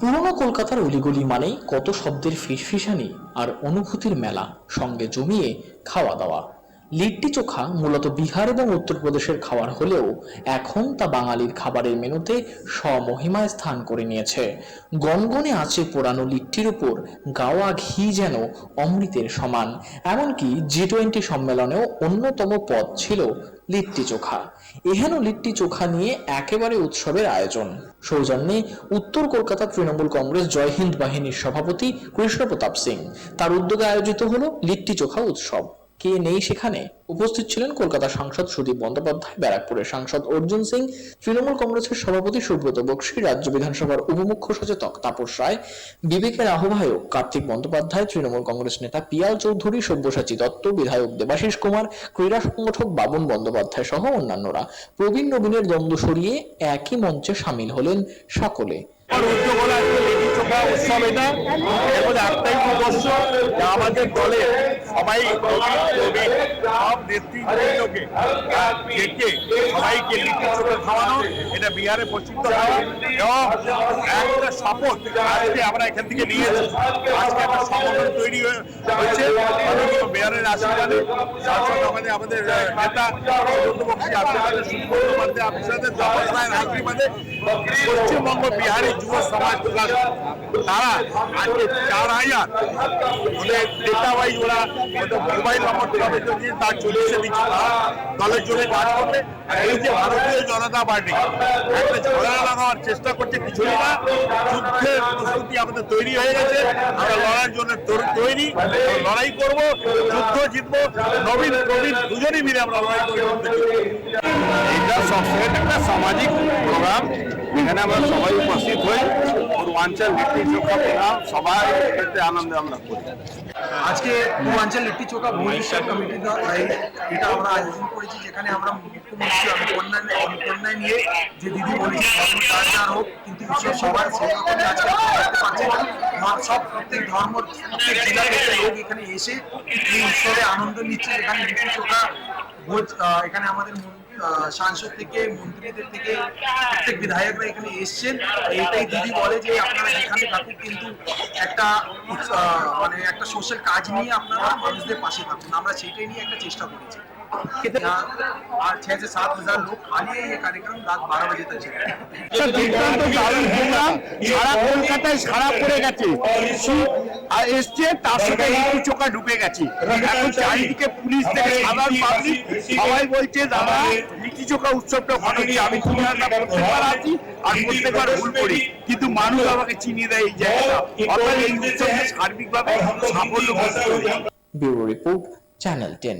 পুরনো কলকাতার অলিগলি মানেই কত শব্দের ফিসফিসানি আর অনুভূতির মেলা সঙ্গে জমিয়ে খাওয়া দাওয়া। লিট্টি চোখা মূলত বিহার এবং উত্তরপ্রদেশের খাবার হলেও এখন তা বাঙালির খাবারের মেনুতে স্বমহিমায় স্থান করে নিয়েছে। গনগনে আছে পোড়ানো লিট্টির উপর গাওয়া ঘি যেন অমৃতের সমান। এমনকি জি টোয়েন্টি সম্মেলনেও অন্যতম পদ ছিল লিট্টি চোখা। এহেন লিট্টি চোখা নিয়ে একেবারে উৎসবের আয়োজন। সৌজন্যে উত্তর কলকাতা তৃণমূল কংগ্রেস জয় হিন্দ বাহিনীর সভাপতি কৃষ্ণ প্রতাপ সিং। তার উদ্যোগে আয়োজিত হলো লিট্টি চোখা উৎসব। কে নেই সেখানে? উপস্থিত ছিলেন কলকাতা সাংসদ সুদীপ বন্দ্যোপাধ্যায়, ব্যারাকপুরের সাংসদ অর্জুন সিং, তৃণমূল কংগ্রেসের সভাপতি সুব্রত বক্সী, রাজ্য বিধানসভার উপমুখ্য সচেতক তাপস রায়, বিবেকের আহ্বায়ক কার্তিক বন্দ্যোপাধ্যায়, তৃণমূল কংগ্রেস নেতা পিয়াল চৌধুরী, সব্যসাচী দত্ত, বিধায়ক দেবাশিস কুমার, ক্রীড়া সংগঠক বাবন বন্দ্যোপাধ্যায় সহ অন্যান্যরা। প্রবীণ নবীনের দ্বন্দ্ব সরিয়ে একই মঞ্চে সামিল হলেন সকলে। আমাদের দলে সবাই প্রবীণ সব নেতৃত্বকে ডেকে সবাইকে চোখা খাওয়ানো। এটা বিহারে প্রসিদ্ধ হয় এবং একটা শপথ আজকে আমরা এখান থেকে নিয়েছি আজকে একটা সংগঠন তৈরি হয়ে- হয়েছে। মেয়রের আশীর্বাদে সাংসদ আমাদের আমাদের নেতা বক্সী আশীর্বাদে সুব্রত বন্দ্যোপাধ্যায় আশীর্বাদে তাপস রায়ের আশীর্বাদে পশ্চিমবঙ্গ বিহারি যুব সমাজ তারা আজকে চার হাজার ওদের ডেটা ওয়াইজ ওরা ওদের মোবাইল যদি তার চল্লিশে দিচ্ছে দলের জন্য কাজ করবে। এই যে ভারতীয় জনতা পার্টি চেষ্টা করছে কিছুই না। যুদ্ধের প্রস্তুতি আমাদের তৈরি হয়ে গেছে। আমরা লড়ার জন্য তৈরি লড়াই করব, যুদ্ধ জিতবো। নবীন, প্রবীণ দুজনেই মিলে আমরা লড়াই করব। এটা সবসময় একটা সামাজিক প্রোগ্রাম। এখানে আমরা সবাই উপস্থিত হই। পূর্বাঞ্চল চোখা সবাই এতে আনন্দে আমরা করি আজকে পূর্বাঞ্চল লিট্টি চোখা ভুবনেশ্বর এই- এটা আমরা আয়োজন করেছি, যেখানে আমরা মুখ্যমন্ত্রী অনুকন্যা অনুকন্যায় নিয়ে যে দিদি বলেছি চার হোক, কিন্তু ঈশ্বর সবার সেই রকমই আজকে দেখতে না। সব প্রত্যেক ধর্ম, প্রত্যেক জেলা লোক এখানে এসে এই উৎসবে আনন্দ নিচ্ছে। এখানে লিট্টি চোখা ভোজ এখানে আমাদের সাংসদ থেকে, মন্ত্রীদের থেকে প্রত্যেক বিধায়করা এখানে এসছেন। এইটাই দিদি বলে যে আপনারা এখানে থাকুক কিন্তু একটা মানে একটা সোশ্যাল কাজ নিয়ে আপনারা মানুষদের পাশে থাকুন। আমরা সেটাই নিয়ে একটা চেষ্টা করেছি। यहाँ आठ छह से सात हजार लोग खाली है ये कार्यक्रम रात बारह बजे तक चलेगा একটা দুর্দান্ত দারুণ প্রোগ্রাম সারা কলকাতায় সারা পড়ে গেছে শীত আর এসছে তার সাথে লিট্টি চোখা ঢুকে গেছে এখন চারিদিকে পুলিশ থেকে সাধারণ পাবলিক সবাই বলছে দাদা লিট্টি চোখা উৎসবটা ভালো কি আমি দুনিয়াটা প্রত্যেকবার আছি আর প্রত্যেকবার ভুল করি কিন্তু মানুষ আমাকে চিনিয়ে দেয় এই জায়গাটা অর্থাৎ এই উৎসবটা সার্বিকভাবে সাফল্য বোধ করি ব্যুরো রিপোর্ট চ্যানেল টেন